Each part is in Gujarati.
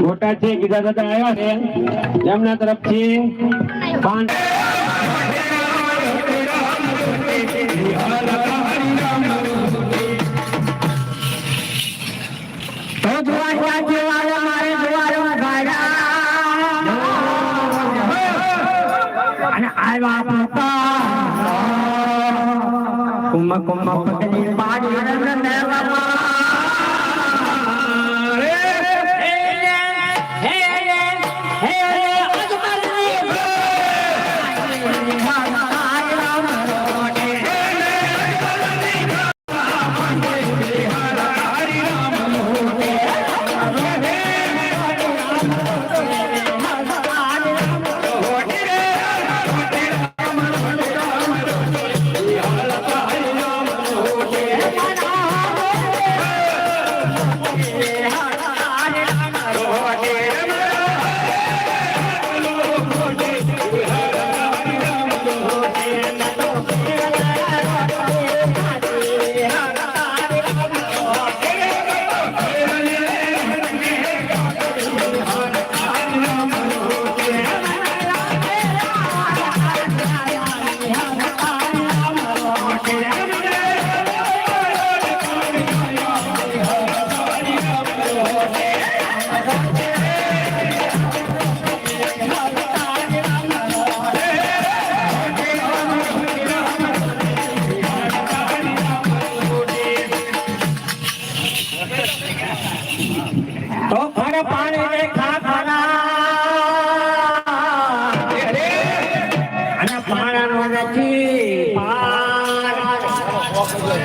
મોટા છે ગીતા દાદા આવ્યા છે. એમના તરફથી પાંચ આવ્યા કુમ કુમ.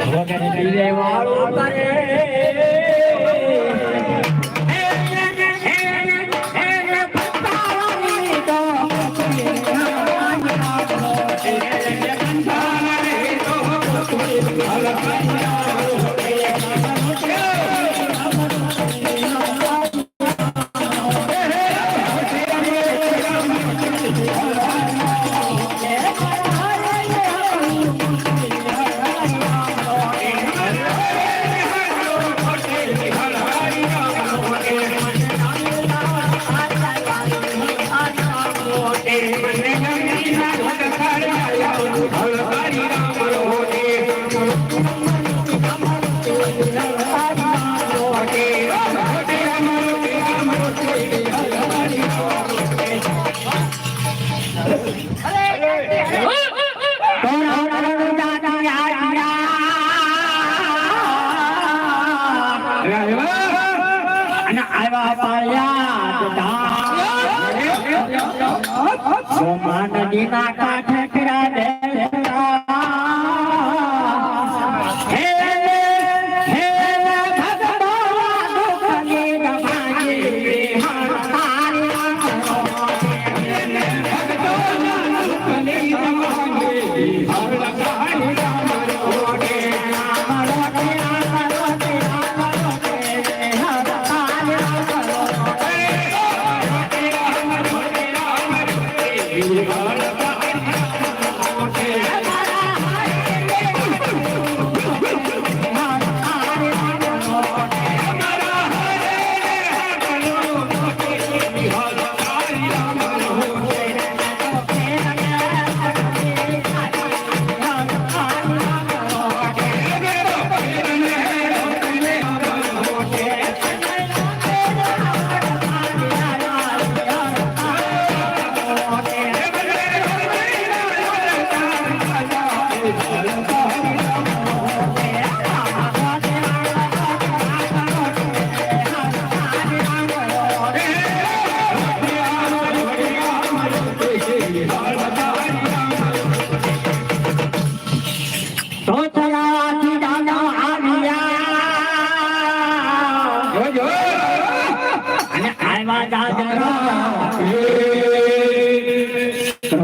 વગર પીલે વાળું કરે પાયા સોમા નદીના કાંઠે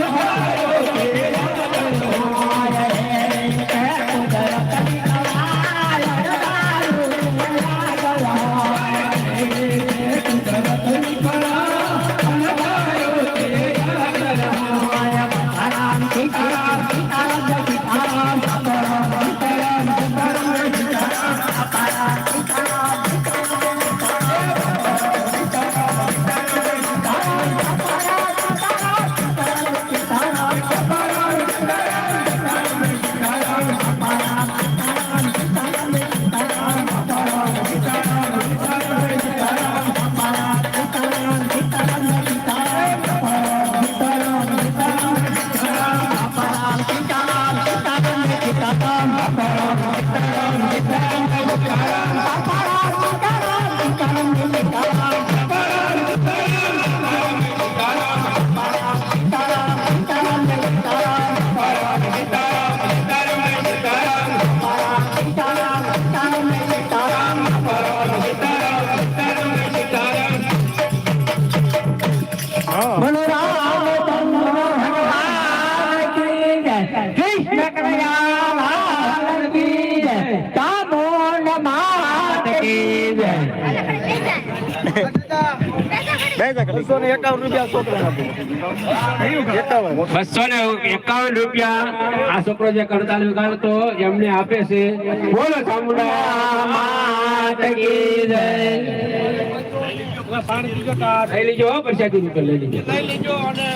না બસો ને એકાવન રૂપિયા આ છોકરો જે કરતાલ વિગાડતો એમને આપે છે બોલો પાણી લીજો પછી લઈ લીજો